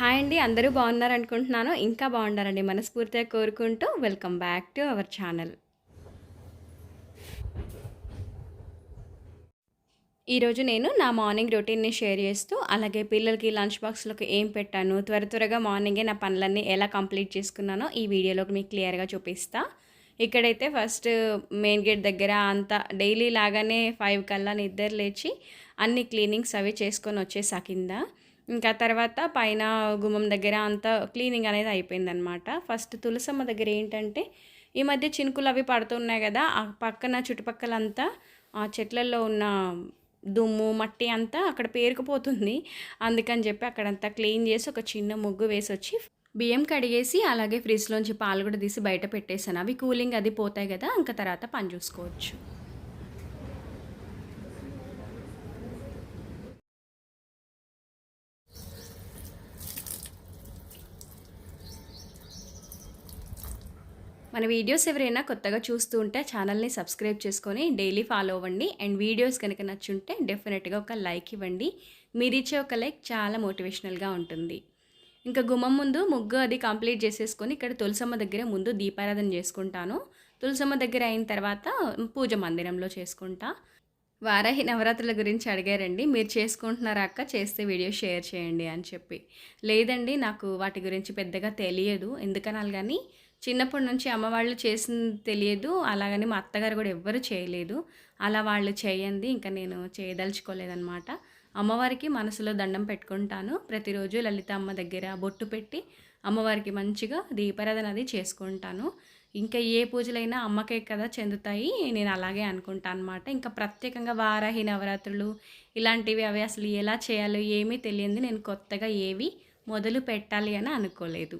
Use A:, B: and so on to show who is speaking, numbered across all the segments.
A: Hi అండి అందరూ బాగున్నారు అనుకుంటున్నాను. ఇంకా బాగుండాలండి మనస్ఫూర్తిగా కోరుకుంటూ welcome back to our channel. ఈరోజు నేను నా మార్నింగ్ రొటీన్ని షేర్ చేస్తూ అలాగే పిల్లలకి లంచ్ బాక్స్లోకి ఏం పెట్టాను త్వర త్వరగా మార్నింగే నా పనులన్నీ ఎలా కంప్లీట్ చేసుకున్నానో ఈ వీడియోలోకి మీకు క్లియర్గా చూపిస్తా. ఇక్కడైతే ఫస్ట్ మెయిన్ గేట్ దగ్గర అంతా డైలీ లాగానే ఫైవ్ కల్లా నిద్ర లేచి అన్ని క్లీనింగ్స్ అవి చేసుకొని వచ్చేసా కింద. ఇంకా తర్వాత పైన గుమ్మం దగ్గర అంతా క్లీనింగ్ అనేది అయిపోయిందనమాట ఫస్ట్ తులసమ్మ దగ్గర ఏంటంటే ఈ మధ్య చినుకులు అవి పడుతున్నాయి కదా ఆ పక్కన చుట్టుపక్కలంతా ఆ చెట్లలో ఉన్న దుమ్ము మట్టి అంతా అక్కడ పేరుకుపోతుంది. అందుకని చెప్పి అక్కడంతా క్లీన్ చేసి ఒక చిన్న ముగ్గు వేసి వచ్చి బియ్యం కడిగేసి అలాగే ఫ్రిడ్జ్లోంచి పాలు కూడా తీసి బయట పెట్టేసాను అవి కూలింగ్ అది పోతాయి కదా ఇంకా తర్వాత పని చూసుకోవచ్చు. మన వీడియోస్ ఎవరైనా కొత్తగా చూస్తూ ఉంటే ఛానల్ని సబ్స్క్రైబ్ చేసుకొని డైలీ ఫాలో అవ్వండి. అండ్ వీడియోస్ కనుక నచ్చుంటే డెఫినెట్గా ఒక లైక్ ఇవ్వండి. మీరు ఇచ్చే ఒక లైక్ చాలా మోటివేషనల్గా ఉంటుంది. ఇంకా గుమ్మం ముందు ముగ్గు అది కంప్లీట్ చేసేసుకొని ఇక్కడ తులసమ్మ దగ్గర ముందు దీపారాధన చేసుకుంటాను. తులసమ్మ దగ్గర అయిన తర్వాత పూజ మందిరంలో చేసుకుంటా. వారాహి నవరాత్రుల గురించి అడిగారండి. మీరు చేసుకుంటున్నారా అక్క? చేస్తే వీడియో షేర్ చేయండి అని చెప్పి. లేదండి నాకు వాటి గురించి పెద్దగా తెలియదు. ఎందుకనాలి కానీ చిన్నప్పటి నుంచి అమ్మ వాళ్ళు చేసింది తెలియదు. అలాగని మా అత్తగారు కూడా ఎవ్వరు చేయలేదు. అలా వాళ్ళు చేయండి ఇంకా నేను చేయదలుచుకోలేదన్నమాట. అమ్మవారికి మనసులో దండం పెట్టుకుంటాను. ప్రతిరోజు లలిత అమ్మ దగ్గర బొట్టు పెట్టి అమ్మవారికి మంచిగా దీపారాధన అది చేసుకుంటాను. ఇంకా ఏ పూజలైనా అమ్మకే కదా చెందుతాయి. నేను అలాగే అనుకుంటాను అనమాట ఇంకా ప్రత్యేకంగా వారాహి నవరాత్రులు ఇలాంటివి అవి అసలు ఎలా చేయాలో ఏమీ తెలియంది. నేను కొత్తగా ఏవి మొదలు పెట్టాలి అని అనుకోలేదు.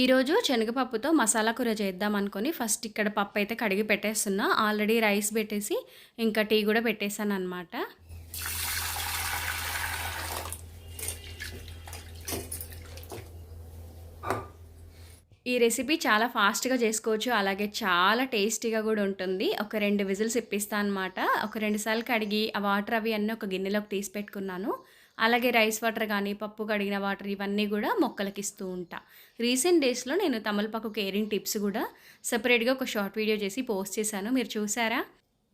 A: ఈరోజు శనగపప్పుతో మసాలా కూర చేద్దాం అనుకొని ఫస్ట్ ఇక్కడ పప్పు అయితే కడిగి పెట్టేస్తున్నా. ఆల్రెడీ రైస్ పెట్టేసి ఇంకా టీ కూడా పెట్టేశాను అనమాట ఈ రెసిపీ చాలా ఫాస్ట్గా చేసుకోవచ్చు. అలాగే చాలా టేస్టీగా కూడా ఉంటుంది. ఒక రెండు విజిల్స్ ఇప్పిస్తాను అనమాట ఒక రెండు సార్లు కడిగి ఆ వాటర్ అవి అన్నీ ఒక గిన్నెలోకి తీసి పెట్టుకున్నాను. అలాగే రైస్ వాటర్ కానీ పప్పు కడిగిన వాటర్ ఇవన్నీ కూడా మొక్కలకి ఇస్తూ ఉంటా. రీసెంట్ డేస్లో నేను తమలపాకు కేరింగ్ టిప్స్ కూడా సపరేట్గా ఒక షార్ట్ వీడియో చేసి పోస్ట్ చేశాను. మీరు చూసారా?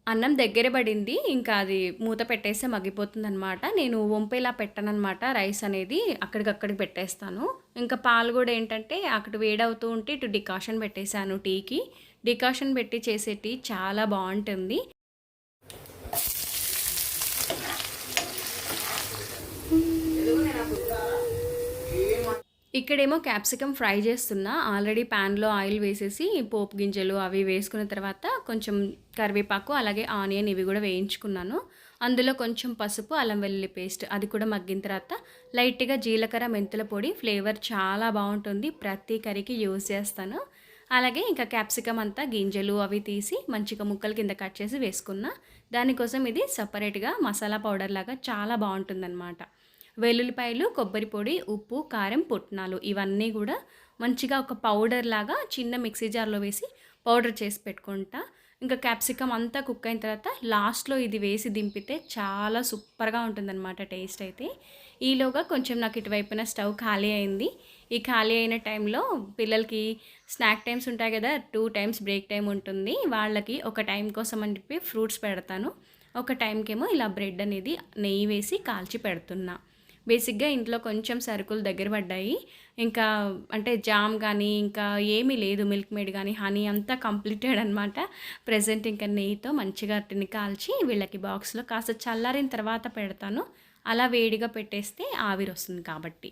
A: అన్నం దగ్గర పడింది ఇంకా అది మూత పెట్టేస్తే మగ్గిపోతుంది అనమాట నేను వంపేలా పెట్టనమాట రైస్ అనేది అక్కడికక్కడికి పెట్టేస్తాను. ఇంకా పాలు కూడా ఏంటంటే అక్కడ వేడవుతూ ఉంటే ఇటు డికాషన్ పెట్టేశాను టీకి. డికాషన్ పెట్టి చేసే టీ చాలా బాగుంటుంది. ఇక్కడేమో క్యాప్సికమ్ ఫ్రై చేస్తున్నా. ఆల్రెడీ ప్యాన్లో ఆయిల్ వేసేసి పోపు గింజలు అవి వేసుకున్న తర్వాత కొంచెం కరివేపాకు అలాగే ఆనియన్ ఇవి కూడా వేయించుకున్నాను. అందులో కొంచెం పసుపు అల్లం వెల్లుల్లి పేస్ట్ అది కూడా మగ్గిన తర్వాత లైట్గా జీలకర్ర మెంతుల పొడి ఫ్లేవర్ చాలా బాగుంటుంది. ప్రతి కర్రీకి యూజ్ చేస్తాను. అలాగే ఇంకా క్యాప్సికమ్ అంతా గింజలు అవి తీసి మంచిగా ముక్కల కింద కట్ చేసి వేసుకున్నా. దానికోసం ఇది సపరేట్గా మసాలా పౌడర్ లాగా చాలా బాగుంటుందన్నమాట. వెల్లుల్లిపాయలు కొబ్బరి పొడి ఉప్పు కారం పుట్నాలు ఇవన్నీ కూడా మంచిగా ఒక పౌడర్ లాగా చిన్న మిక్సీ జార్లో వేసి పౌడర్ చేసి పెట్టుకుంటా. ఇంకా క్యాప్సికమ్ అంతా కుక్ అయిన తర్వాత లాస్ట్లో ఇది వేసి దింపితే చాలా సూపర్గా ఉంటుందన్నమాట టేస్ట్ అయితే. ఈలోగా కొంచెం నాకు ఇటువైపున స్టవ్ ఖాళీ అయింది. ఈ ఖాళీ అయిన టైంలో పిల్లలకి స్నాక్ టైమ్స్ ఉంటాయి కదా టూ టైమ్స్ బ్రేక్ టైం ఉంటుంది. వాళ్ళకి ఒక టైం కోసం అని చెప్పి ఫ్రూట్స్ పెడతాను. ఒక టైంకేమో ఇలా బ్రెడ్ అనేది నెయ్యి వేసి కాల్చి పెడుతున్నా. బేసిక్గా ఇంట్లో కొంచెం సరుకులు దగ్గర పడ్డాయి. ఇంకా అంటే జామ్ కానీ ఇంకా ఏమీ లేదు మిల్క్ మేడ్ కానీ హనీ అంతా కంప్లీటెడ్ అనమాట ప్రజెంట్ ఇంకా నెయ్యితో మంచిగా అట్టిని కాల్చి వీళ్ళకి బాక్స్లో కాస్త చల్లారిన తర్వాత పెడతాను. అలా వేడిగా పెట్టేస్తే ఆవిరి వస్తుంది కాబట్టి.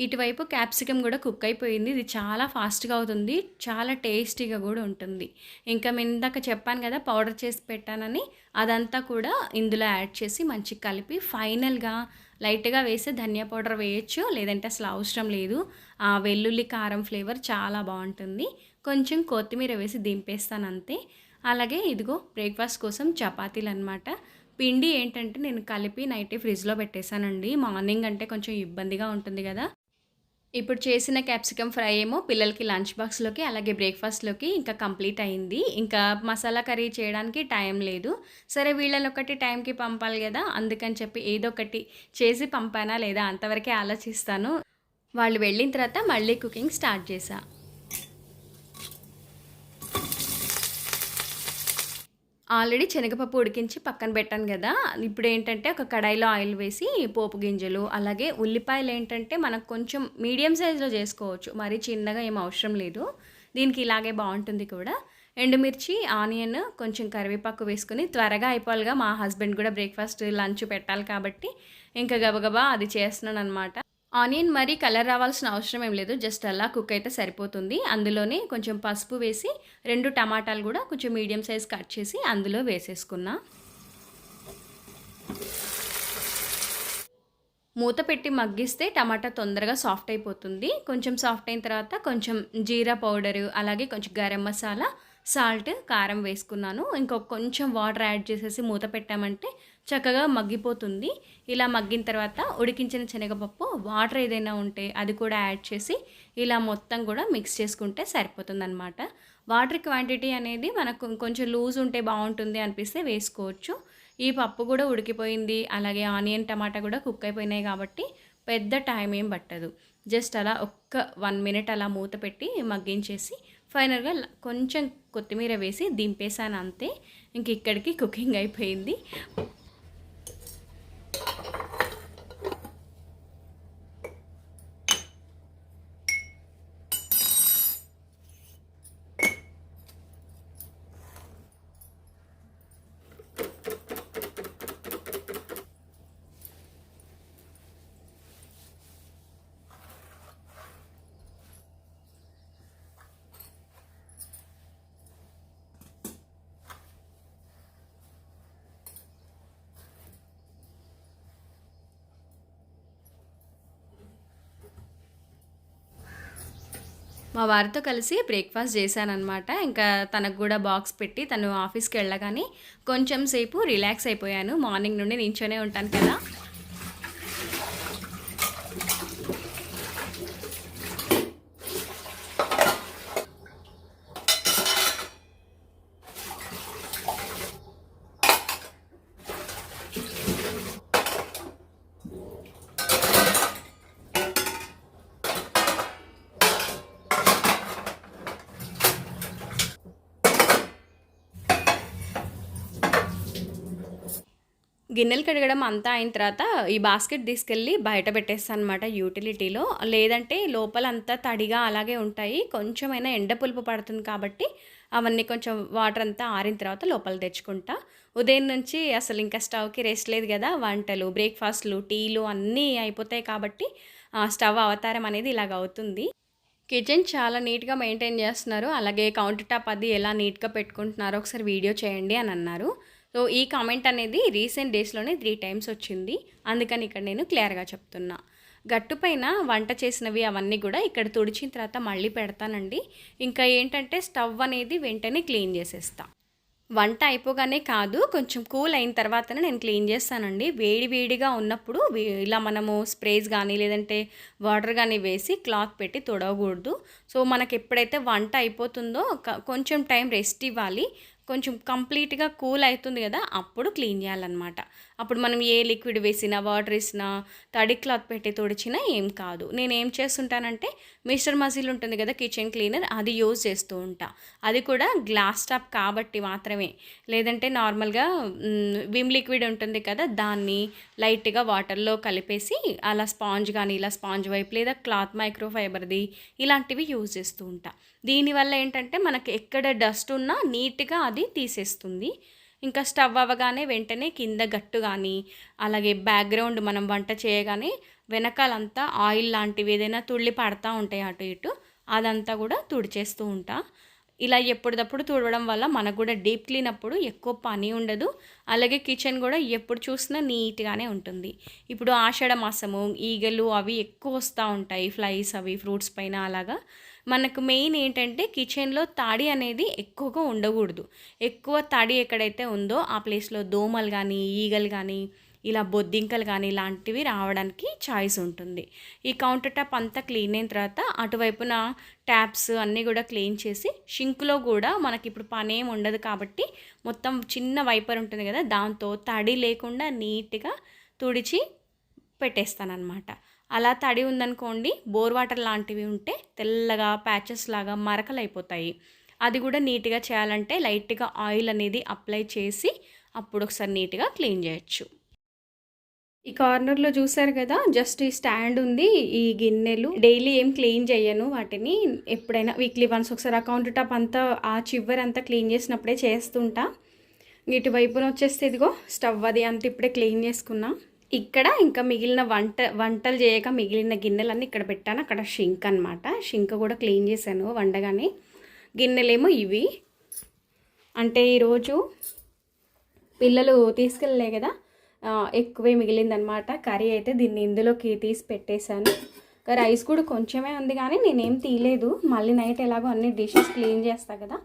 A: ఇటువైపు క్యాప్సికమ్ కూడా కుక్ అయిపోయింది. ఇది చాలా ఫాస్ట్గా అవుతుంది. చాలా టేస్టీగా కూడా ఉంటుంది. ఇంకా మేము ఇందాక చెప్పాను కదా పౌడర్ చేసి పెట్టానని అదంతా కూడా ఇందులో యాడ్ చేసి మంచిగా కలిపి ఫైనల్గా లైట్గా వేసి ధనియా పౌడర్ వేయచ్చు లేదంటే అసలు అవసరం లేదు. ఆ వెల్లుల్లి కారం ఫ్లేవర్ చాలా బాగుంటుంది. కొంచెం కొత్తిమీర వేసి దింపేస్తాను అంతే. అలాగే ఇదిగో బ్రేక్ఫాస్ట్ కోసం చపాతీలు అనమాట పిండి ఏంటంటే నేను కలిపి నైట్ ఫ్రిడ్జ్లో పెట్టేశానండి. మార్నింగ్ అంటే కొంచెం ఇబ్బందిగా ఉంటుంది కదా. ఇప్పుడు చేసిన క్యాప్సికమ్ ఫ్రై ఏమో పిల్లలకి లంచ్ బాక్స్లోకి అలాగే బ్రేక్ఫాస్ట్లోకి ఇంకా కంప్లీట్ అయింది. ఇంకా మసాలా కర్రీ చేయడానికి టైం లేదు. సరే వీళ్ళని ఒకటి టైంకి పంపాలి కదా. అందుకని చెప్పి ఏదో ఒకటి చేసి పంపానా లేదా అంతవరకే ఆలోచిస్తాను. వాళ్ళు వెళ్ళిన తర్వాత మళ్ళీ కుకింగ్ స్టార్ట్ చేశాను ఆల్రెడీ శనగపప్పు ఉడికించి పక్కన పెట్టాను కదా. ఇప్పుడు ఏంటంటే ఒక కడాయిలో ఆయిల్ వేసి పోపు గింజలు అలాగే ఉల్లిపాయలు ఏంటంటే మనకు కొంచెం మీడియం సైజులో చేసుకోవచ్చు. మరీ చిన్నగా ఏం అవసరం లేదు. దీనికి ఇలాగే బాగుంటుంది కూడా. ఎండుమిర్చి ఆనియన్ కొంచెం కరివేపాకు వేసుకుని త్వరగా అయిపోవాలిగా. మా హస్బెండ్ కూడా బ్రేక్ఫాస్ట్ లంచ్ పెట్టాలి కాబట్టి. ఇంకా గబగబా అది చేస్తున్నాను అనమాట ఆనియన్ మరీ కలర్ రావాల్సిన అవసరం ఏం లేదు. జస్ట్ అలా కుక్ అయితే సరిపోతుంది. అందులోనే కొంచెం పసుపు వేసి రెండు టమాటాలు కూడా కొంచెం మీడియం సైజ్ కట్ చేసి అందులో వేసేసుకున్నా. మూత పెట్టి మగ్గిస్తే టమాటా తొందరగా సాఫ్ట్ అయిపోతుంది. కొంచెం సాఫ్ట్ అయిన తర్వాత కొంచెం జీరా పౌడరు అలాగే కొంచెం గరం మసాలా సాల్ట్ కారం వేసుకున్నాను. ఇంకొక కొంచెం వాటర్ యాడ్ చేసేసి మూత పెట్టామంటే చక్కగా మగ్గిపోతుంది. ఇలా మగ్గిన తర్వాత ఉడికించిన శనగపప్పు వాటర్ ఏదైనా ఉంటే అది కూడా యాడ్ చేసి ఇలా మొత్తం కూడా మిక్స్ చేసుకుంటే సరిపోతుందన్నమాట. వాటర్ క్వాంటిటీ అనేది మనకు కొంచెం లూజ్ ఉంటే బాగుంటుంది అనిపిస్తే వేసుకోవచ్చు. ఈ పప్పు కూడా ఉడికిపోయింది. అలాగే ఆనియన్ టమాటా కూడా కుక్ అయిపోయినాయి కాబట్టి పెద్ద టైం ఏం పట్టదు. జస్ట్ అలా ఒక్క వన్ మినిట్ అలా మూత పెట్టి మగ్గించేసి ఫైనల్గా కొంచెం కొత్తిమీర వేసి దింపేసాను అంతే. ఇంక ఇక్కడికి కుకింగ్ అయిపోయింది. మా వారితో కలిసి బ్రేక్ఫాస్ట్ చేశానమాట ఇంకా తనకు కూడా బాక్స్ పెట్టి తను ఆఫీస్కి వెళ్ళగానే కొంచెం సేపు రిలాక్స్ అయిపోయాను. మార్నింగ్ నుండి నించొనే ఉంటాను కదా. గిన్నెలు కడగడం అంతా అయిన తర్వాత ఈ బాస్కెట్ తీసుకెళ్ళి బయట పెట్టేస్తాను అనమాట యూటిలిటీలో. లేదంటే లోపల అంతా తడిగా అలాగే ఉంటాయి. కొంచెమైనా ఎండ పులుపు పడుతుంది కాబట్టి అవన్నీ కొంచెం వాటర్ అంతా ఆరిన తర్వాత లోపల తెచ్చుకుంటా. ఉదయం నుంచి అసలు ఇంకా స్టవ్కి రెస్ట్ లేదు కదా. వంటలు బ్రేక్ఫాస్ట్లు టీలు అన్నీ అయిపోతాయి కాబట్టి స్టవ్ అవతారం అనేది ఇలాగ అవుతుంది. కిచెన్ చాలా నీట్గా మెయింటైన్ చేస్తున్నారు. అలాగే కౌంటర్ టాప్ అది ఎలా నీట్గా పెట్టుకుంటున్నారో ఒకసారి వీడియో చేయండి అని అన్నారు. సో ఈ కామెంట్ అనేది రీసెంట్ డేస్లోనే త్రీ టైమ్స్ వచ్చింది. అందుకని ఇక్కడ నేను క్లియర్గా చెప్తున్నా. గట్టుపైన వంట చేసినవి అవన్నీ కూడా ఇక్కడ తుడిచిన తర్వాత మళ్ళీ పెడతానండి. ఇంకా ఏంటంటే స్టవ్ అనేది వెంటనే క్లీన్ చేసేస్తా. వంట అయిపోగానే కాదు కొంచెం కూల్ అయిన తర్వాతనే నేను క్లీన్ చేస్తానండి. వేడి వేడిగా ఉన్నప్పుడు ఇలా మనము స్ప్రేస్ కానీ లేదంటే వాటర్ కానీ వేసి క్లాత్ పెట్టి తొడవకూడదు. సో మనకి ఎప్పుడైతే వంట అయిపోతుందో కొంచెం టైం రెస్ట్ ఇవ్వాలి. కొంచెం కంప్లీట్గా కూల్ అవుతుంది కదా అప్పుడు క్లీన్ చేయాలన్నమాట. అప్పుడు మనం ఏ లిక్విడ్ వేసినా వాటర్ వేసినా తడి క్లాత్ పెట్టి తుడిచినా ఏం కాదు. నేను ఏం చేస్తుంటానంటే మిస్టర్ మజిల్ ఉంటుంది కదా కిచెన్ క్లీనర్ అది యూజ్ చేస్తూ ఉంటా. అది కూడా గ్లాస్ టాప్ కాబట్టి మాత్రమే. లేదంటే నార్మల్గా విమ్ లిక్విడ్ ఉంటుంది కదా దాన్ని లైట్గా వాటర్లో కలిపేసి అలా స్పాంజ్ కానీ ఇలా స్పాంజ్ వైపు లేదా క్లాత్ మైక్రోఫైబర్ది ఇలాంటివి యూజ్ చేస్తూ ఉంటా. దీనివల్ల ఏంటంటే మనకి ఎక్కడ డస్ట్ ఉన్నా నీట్గా అది తీసేస్తుంది. ఇంకా స్టవ్ అవ్వగానే వెంటనే కింద గట్టు కానీ అలాగే బ్యాక్గ్రౌండ్ మనం వంట చేయగానే వెనకాలంతా ఆయిల్ లాంటివి ఏదైనా తుళ్ళి పడతా ఉంటాయి అటు ఇటు అదంతా కూడా తుడిచేస్తూ ఉంటా. ఇలా ఎప్పటిదప్పుడు తుడవడం వల్ల మనకు కూడా డీప్ క్లీన్ అప్పుడు ఎక్కువ పని ఉండదు. అలాగే కిచెన్ కూడా ఎప్పుడు చూసినా నీట్గానే ఉంటుంది. ఇప్పుడు ఆషాఢ మాసము ఈగలు అవి ఎక్కువ వస్తూ ఉంటాయి. ఫ్లైస్ అవి ఫ్రూట్స్ పైన అలాగా. మనకు మెయిన్ ఏంటంటే కిచెన్లో తడి అనేది ఎక్కువగా ఉండకూడదు. ఎక్కువ తడి ఎక్కడైతే ఉందో ఆ ప్లేస్లో దోమలు కానీ ఈగలు కానీ ఇలా బొద్దింకలు కానీ ఇలాంటివి రావడానికి ఛాయిస్ ఉంటుంది. ఈ కౌంటర్ టాప్ అంతా క్లీన్ అయిన తర్వాత అటువైపున ట్యాప్స్ అన్నీ కూడా క్లీన్ చేసి షింక్లో కూడా మనకి ఇప్పుడు పని ఏమి ఉండదు కాబట్టి మొత్తం చిన్న వైపర్ ఉంటుంది కదా దాంతో తడి లేకుండా నీట్గా తుడిచి పెట్టేస్తానమాట అలా తడి ఉందనుకోండి బోర్ వాటర్ లాంటివి ఉంటే తెల్లగా ప్యాచెస్ లాగా మరకలు అయిపోతాయి అది కూడా నీట్గా చేయాలంటే లైట్గా ఆయిల్ అనేది అప్లై చేసి అప్పుడు ఒకసారి నీట్గా క్లీన్ చేయొచ్చు. ఈ కార్నర్లో చూసారు కదా జస్ట్ ఈ స్టాండ్ ఉంది ఈ గిన్నెలు. డైలీ ఏం క్లీన్ చేయను వాటిని. ఎప్పుడైనా వీక్లీ వన్స్ ఒకసారి అకౌంట్ టాప్ అంతా ఆ చివరి అంతా క్లీన్ చేసినప్పుడే చేస్తుంటా. ఇటువైపున వచ్చేస్తే ఇదిగో స్టవ్ అది అంత ఇప్పుడే క్లీన్ చేసుకున్నా. ఇక్కడ ఇంకా మిగిలిన వంట వంటలు చేయక మిగిలిన గిన్నెలన్నీ ఇక్కడ పెట్టాను. అక్కడ షింక్ అనమాట షింక్ కూడా క్లీన్ చేశాను వండగానే. గిన్నెలేమో ఇవి. అంటే ఈరోజు పిల్లలు తీసుకెళ్ళలే కదా ఎక్కువే మిగిలిందనమాట కర్రీ అయితే దీన్ని ఇందులోకి తీసి పెట్టేశాను. రైస్ కూడా కొంచెమే ఉంది కానీ నేనేం తీయలేదు. మళ్ళీ నైట్ ఎలాగో అన్ని డిషెస్ క్లీన్ చేస్తా కదా.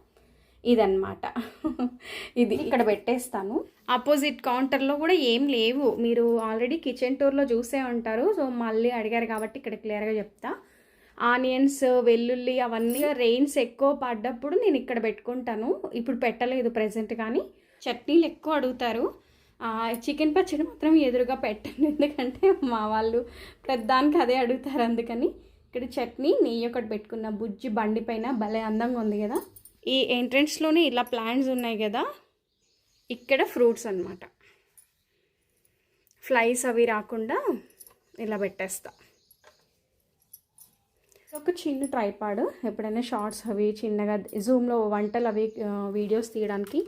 A: ఇదన్నమాట. ఇది ఇక్కడ పెట్టేస్తాను. ఆపోజిట్ కౌంటర్లో కూడా ఏం లేవు. మీరు ఆల్రెడీ కిచెన్ టూర్లో చూసే ఉంటారు. సో మళ్ళీ అడిగారు కాబట్టి ఇక్కడ క్లియర్గా చెప్తా. ఆనియన్స్ వెల్లుల్లి అవన్నీ రెయిన్స్ ఎక్కువ పడ్డప్పుడు నేను ఇక్కడ పెట్టుకుంటాను. ఇప్పుడు పెట్టలేదు ప్రజెంట్ కానీ. చట్నీలు ఎక్కువ అడుగుతారు. చికెన్ పచ్చడి మాత్రం ఎదురుగా పెట్టండి. ఎందుకంటే మా వాళ్ళు పెద్దానికి అదే అడుగుతారు అందుకని. ఇక్కడ చట్నీ నెయ్యి ఒకటి పెట్టుకున్న బుజ్జి బండి పైన భలే అందంగా ఉంది కదా. ఈ ఎంట్రెన్స్లోనే ఇలా ప్లాంట్స్ ఉన్నాయి కదా. ఇక్కడ ఫ్రూట్స్ అన్నమాట. ఫ్లైస్ అవి రాకుండా ఇలా పెట్టేస్తా. ఒక చిన్న ట్రైపాడ్ ఎప్పుడైనా షార్ట్స్ అవి చిన్నగా జూమ్లో వంటలు అవి వీడియోస్ తీయడానికి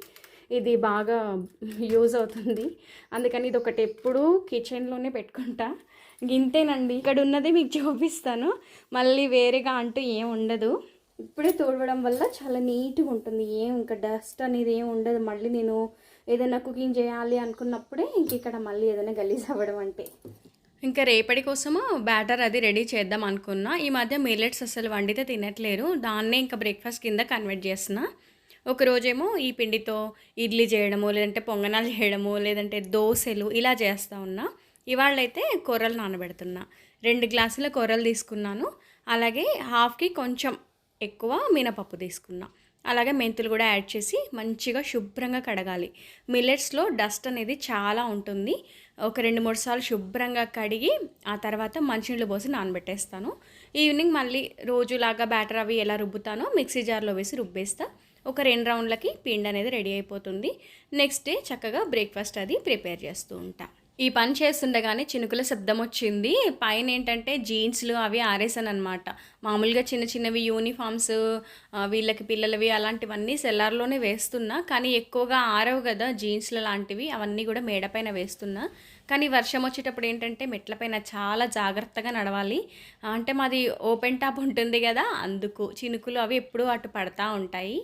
A: ఇది బాగా యూజ్ అవుతుంది. అందుకని ఇది ఒకటి ఎప్పుడూ కిచెన్లోనే పెట్టుకుంటా. గింతేనండి ఇక్కడ ఉన్నది మీకు చూపిస్తాను. మళ్ళీ వేరేగా అంటూ ఏం ఉండదు. ఇప్పుడే తోడవడం వల్ల చాలా నీట్గా ఉంటుంది. ఏం ఇంకా డస్ట్ అనేది ఏం ఉండదు. మళ్ళీ నేను ఏదైనా కుకింగ్ చేయాలి అనుకున్నప్పుడే ఇంక ఇక్కడ మళ్ళీ ఏదైనా గలీజ్ అవ్వడం అంటే. ఇంకా రేపటి కోసము బ్యాటర్ అది రెడీ చేద్దాం అనుకున్నా. ఈ మధ్య మిల్లెట్స్ అసలు వండితే తినట్లేరు. దాన్నే ఇంకా బ్రేక్ఫాస్ట్ కింద కన్వర్ట్ చేస్తున్నా. ఒకరోజేమో ఈ పిండితో ఇడ్లీ చేయడము లేదంటే పొంగనాలు చేయడము లేదంటే దోశలు ఇలా చేస్తూ ఉన్నా. ఇవాళైతే కూరలు నానబెడుతున్నా. రెండు గ్లాసుల కూరలు తీసుకున్నాను. అలాగే హాఫ్కి కొంచెం ఎక్కువ మినపప్పు తీసుకున్నా. అలాగే మెంతులు కూడా యాడ్ చేసి మంచిగా శుభ్రంగా కడగాలి. మిల్లెట్స్లో డస్ట్ అనేది చాలా ఉంటుంది. ఒక రెండు మూడు సార్లు శుభ్రంగా కడిగి ఆ తర్వాత మంచినీళ్ళు పోసి నానబెట్టేస్తాను. ఈవినింగ్ మళ్ళీ రోజులాగా బ్యాటర్ అవి ఎలా రుబ్బుతానో మిక్సీ జార్లో వేసి రుబ్బేస్తా. ఒక రెండు రౌండ్లకి పిండి అనేది రెడీ అయిపోతుంది. నెక్స్ట్ డే చక్కగా బ్రేక్ఫాస్ట్ అది ప్రిపేర్ చేస్తూ ఉంటాం. ఈ పని చేస్తుండగానే చినుకుల శబ్దం వచ్చింది. పైన ఏంటంటే జీన్స్లు అవి ఆరేసాను అనమాట మామూలుగా చిన్న చిన్నవి యూనిఫామ్స్ వీళ్ళకి పిల్లలవి అలాంటివన్నీ సెల్లార్లోనే వేస్తున్నా. కానీ ఎక్కువగా ఆరవు కదా జీన్స్లు లాంటివి అవన్నీ కూడా మేడపైన వేస్తున్నా. కానీ వర్షం వచ్చేటప్పుడు ఏంటంటే మెట్లపైన చాలా జాగ్రత్తగా నడవాలి. అంటే మాది ఓపెన్ టాప్ ఉంటుంది కదా అందుకు చినుకులు అవి ఎప్పుడూ అటు పడతా ఉంటాయి.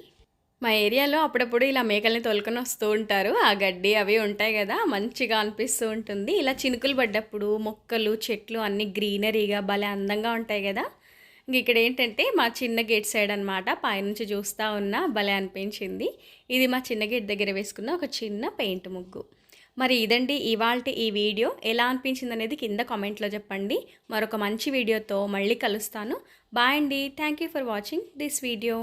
A: మా ఏరియాలో అప్పుడప్పుడు ఇలా మేకల్ని తోలుకొని వస్తూ ఉంటారు. ఆ గడ్డి అవి ఉంటాయి కదా మంచిగా అనిపిస్తూ ఉంటుంది. ఇలా చినుకులు పడ్డప్పుడు మొక్కలు చెట్లు అన్నీ గ్రీనరీగా భలే అందంగా ఉంటాయి కదా. ఇంక ఇక్కడ ఏంటంటే మా చిన్న గేట్ సైడ్ అనమాట పైనుంచి చూస్తూ ఉన్నా భలే అనిపించింది. ఇది మా చిన్న గేట్ దగ్గర వేసుకున్న ఒక చిన్న పెయింట్ ముగ్గు. మరి ఇదండి ఇవాళ ఈ వీడియో. ఎలా అనిపించింది అనేది కింద కామెంట్లో చెప్పండి. మరొక మంచి వీడియోతో మళ్ళీ కలుస్తాను. బాయ్ అండి. Thank you for watching this video.